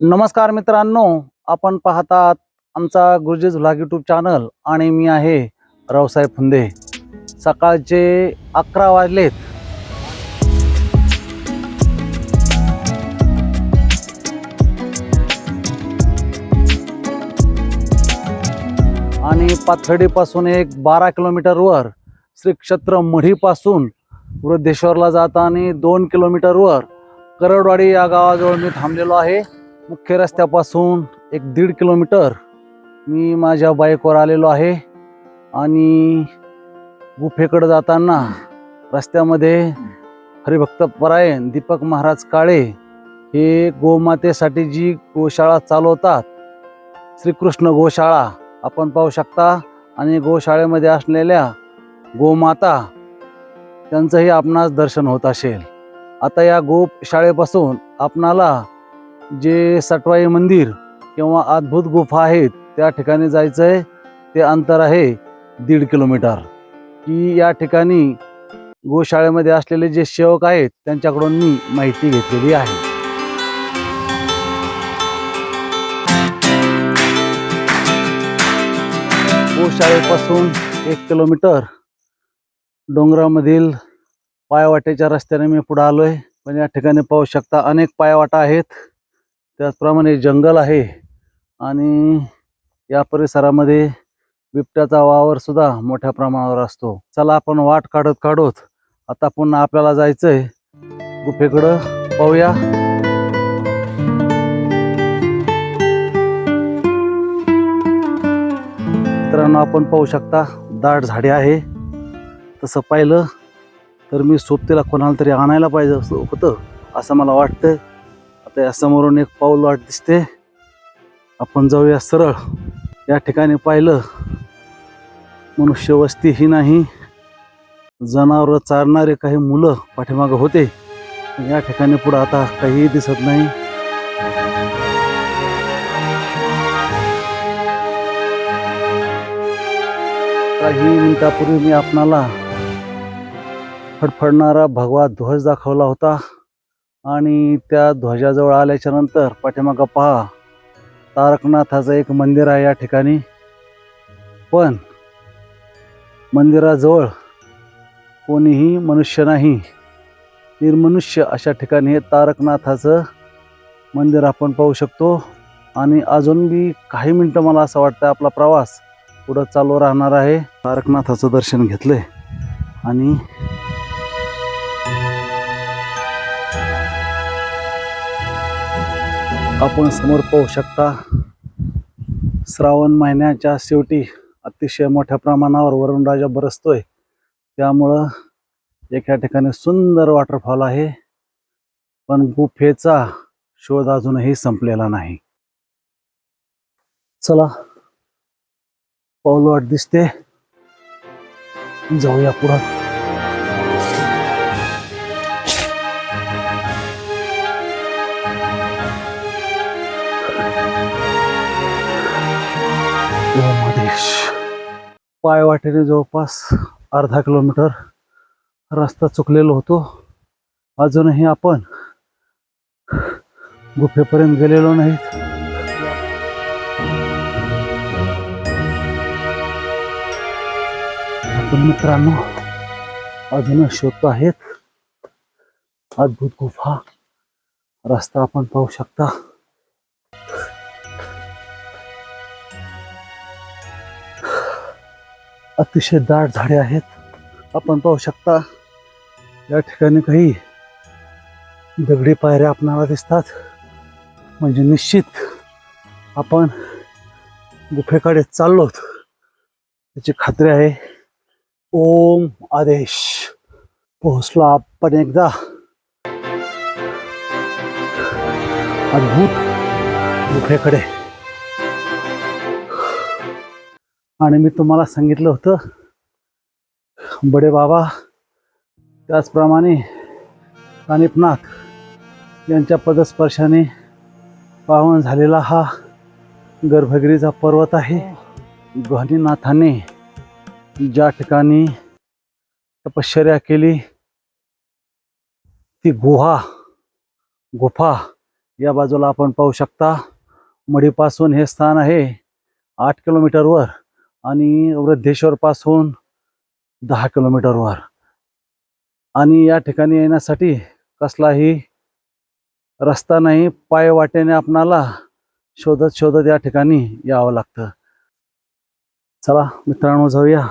नमस्कार मित्रांनो आपण पाहतात आमचा गुरुजीज व्लॉग यूट्यूब चॅनल आणि मी आहे रावसाहेब फुंदे. सकाळचे अकरा वाजलेत. आणि पाथर्डीपासून एक बारा किलोमीटरवर श्री क्षेत्र मढीपासून वृद्धेश्वरला जाताना दोन किलोमीटरवर करडवाडी या गावाजवळ मी थांबलेलो आहे. मुख्य रस्त्यापासून एक दीड किलोमीटर मी माझ्या बाईकवर आलेलो आहे आणि गुफेकडं जाताना रस्त्यामध्ये हरिभक्त परायण दीपक महाराज काळे हे गोमातेसाठी जी गोशाळा चालवतात श्रीकृष्ण गोशाळा आपण पाहू शकता. आणि गोशाळेमध्ये असलेल्या गोमाता त्यांचंही आपणास दर्शन होत असेल. आता या गोशाळेपासून आपणाला जे सटवाई मंदिर किंवा अद्भुत गुफा आहेत त्या ठिकाणी जायचं आहे ते अंतर आहे दीड किलोमीटर. की या ठिकाणी गोशाळेमध्ये असलेले जे सेवक आहेत त्यांच्याकडून मी माहिती घेतलेली आहे. गोशाळेपासून एक किलोमीटर डोंगरामधील पायवाटेच्या रस्त्याने मी पुढे आहे पण या ठिकाणी पाहू शकता अनेक पायवाटा आहेत. त्याचप्रमाणे जंगल आहे आणि या परिसरामध्ये बिबट्याचा वावर सुद्धा मोठ्या प्रमाणावर असतो. चला आपण वाट काढत काढत आता पुन्हा आपल्याला जायचंय गुफेकडं पाहूया. मित्रांनो आपण पाहू शकता दाट झाडे आहे. तसं पाहिलं तर मी सोबतीला कोणाला तरी आणायला पाहिजे होतं असं मला वाटतं आता समोरून एक पाऊल वाट दिसते. आपण जाऊया सरळ. या ठिकाणी पाहिलं मनुष्य वस्ती ही नाही. जनावर चारणारे काही मुलं पाठीमागं होते. या ठिकाणी पुढं आता काहीही दिसत नाही. काही मिनिटापूर्वी मी आपणाला फडफडणारा भगवा ध्वज दाखवला होता. आणि त्या ध्वजाजवळ आल्याच्यानंतर पाठीमागं पहा तारकनाथाचं एक मंदिर आहे या ठिकाणी. पण मंदिराजवळ कोणीही मनुष्य नाही. निर्मनुष्य अशा ठिकाणी हे तारकनाथाचं मंदिर आपण पाहू शकतो. आणि अजून बी काही मिनटं मला असं वाटतं आपला प्रवास पुढं चालू राहणार आहे. तारकनाथाचं दर्शन घेतलंय. आणि आपण समोर पाहू शकता श्रावण महिन्याच्या शेवटी अतिशय मोठ्या प्रमाणावर वरुणराजा बरसतोय. त्यामुळं एका ठिकाणी सुंदर वॉटरफॉल आहे. पण गुफेचा शोध अजूनही संपलेला नाही. चला पाऊलवाट दिसते. जाऊया पुढं. मधेश पायवाटेने जवळपास अर्धा किलोमीटर रस्ता चुकलेलो होतो. अजूनही आपण गुफेपर्यंत गेलेलो नाहीत. आपण मित्रांनो अजून शोधतो आहेत. अद्भुत गुफा. रस्ता आपण पाहू शकता. अतिशय दाट झाडे आहेत. आपण पाहू शकता या ठिकाणी काही दगडी पायऱ्या आपणाला दिसतात. म्हणजे निश्चित आपण गुफेकडे चाललोत. त्याची खात्री आहे ओम आदेश. पोहोचलो आपण एकदा. अद्भुत गुफेकडे. आणि मी तुम्हाला सांगितलं होतं बडे बाबा त्याचप्रमाणे कानिपनाथ यांच्या पदस्पर्शाने पावन झालेला हा गर्भगिरीचा पर्वत आहे. गहनीनाथाने ज्या ठिकाणी तपश्चर्या केली ती गुहा गुफा या बाजूला आपण पाहू शकता. मढीपासून हे स्थान आहे आठ किलोमीटरवर. आणि वृद्धेश्वरपासून दहा किलोमीटरवर आणि या ठिकाणी येण्यासाठी कसलाही रस्ता नाही पाय वाटेने आपणाला शोधत शोधत या ठिकाणी यावं लागतं. चला मित्रांनो जाऊया.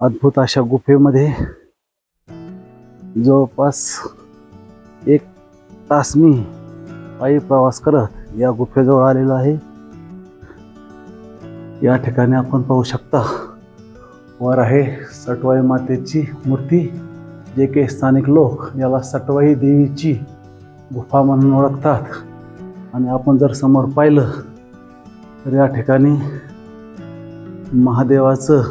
अद्भुत अशा गुफेमध्ये. जवळपास एक तास मी पायी प्रवास करत या गुफेजवळ आलेलो आहे. या ठिकाणी आपण पाहू शकता वर आहे सटवाई मातेची मूर्ती जे काही स्थानिक लोक याला सटवाई देवीची गुफा म्हणून ओळखतात. आणि आपण जर समोर पाहिलं तर या ठिकाणी महादेवाचं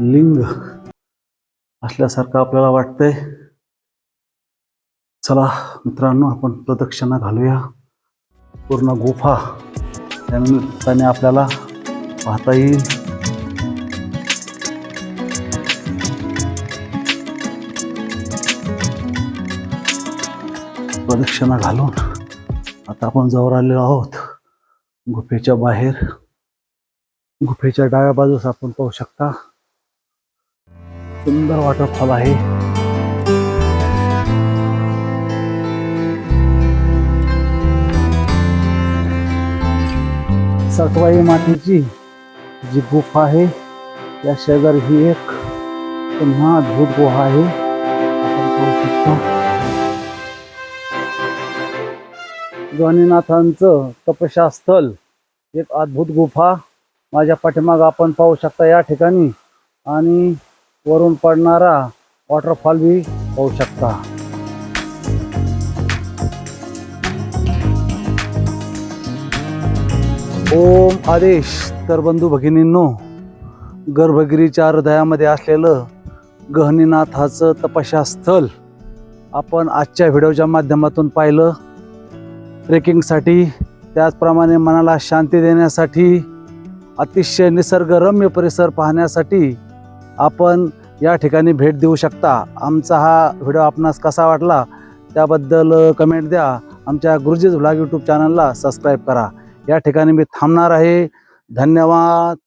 लिंग असल्यासारखं आपल्याला वाटतंय. चला मित्रांनो आपण प्रदक्षिणा घालूया. पूर्ण गुफा त्यानिमित्ताने आपल्याला पाहता येईल. प्रदक्षिणा घालून आता आपण जवळ आलेलो आहोत. गुफेच्या बाहेर. गुफेच्या डाव्या बाजूस आपण पाहू शकता. सुंदर वॉटरफॉल आहे. सटवाई मातीची जी गुफा आहे त्या शेजारी ही एक पुन्हा अद्भुत गुहा आहे. आपण पाहू शकता. गणिनाथांचं तपशा स्थल एक अद्भुत गुफा माझ्या पाठीमाग आपण पाहू शकता या ठिकाणी. आणि वरून पडणारा वॉटरफॉल बी पाहू शकता. ओम आदेश. तर बंधू भगिनींनो गर्भगिरीच्या हृदयामध्ये असलेलं गहनीनाथाचं तपशास्थल आपण आजच्या व्हिडिओच्या माध्यमातून पाहिलं. ट्रेकिंगसाठी त्याचप्रमाणे मनाला शांती देण्यासाठी अतिशय निसर्गरम्य परिसर पाहण्यासाठी आपण या ठिकाणी भेट देऊ शकता. आमचा हा व्हिडिओ आपणास कसा वाटला त्याबद्दल कमेंट द्या. आमच्या गुरुजीज व्लॉग यूट्यूब चॅनलला सबस्क्राईब करा. या ठिकाणी मी थांबणार आहे. धन्यवाद.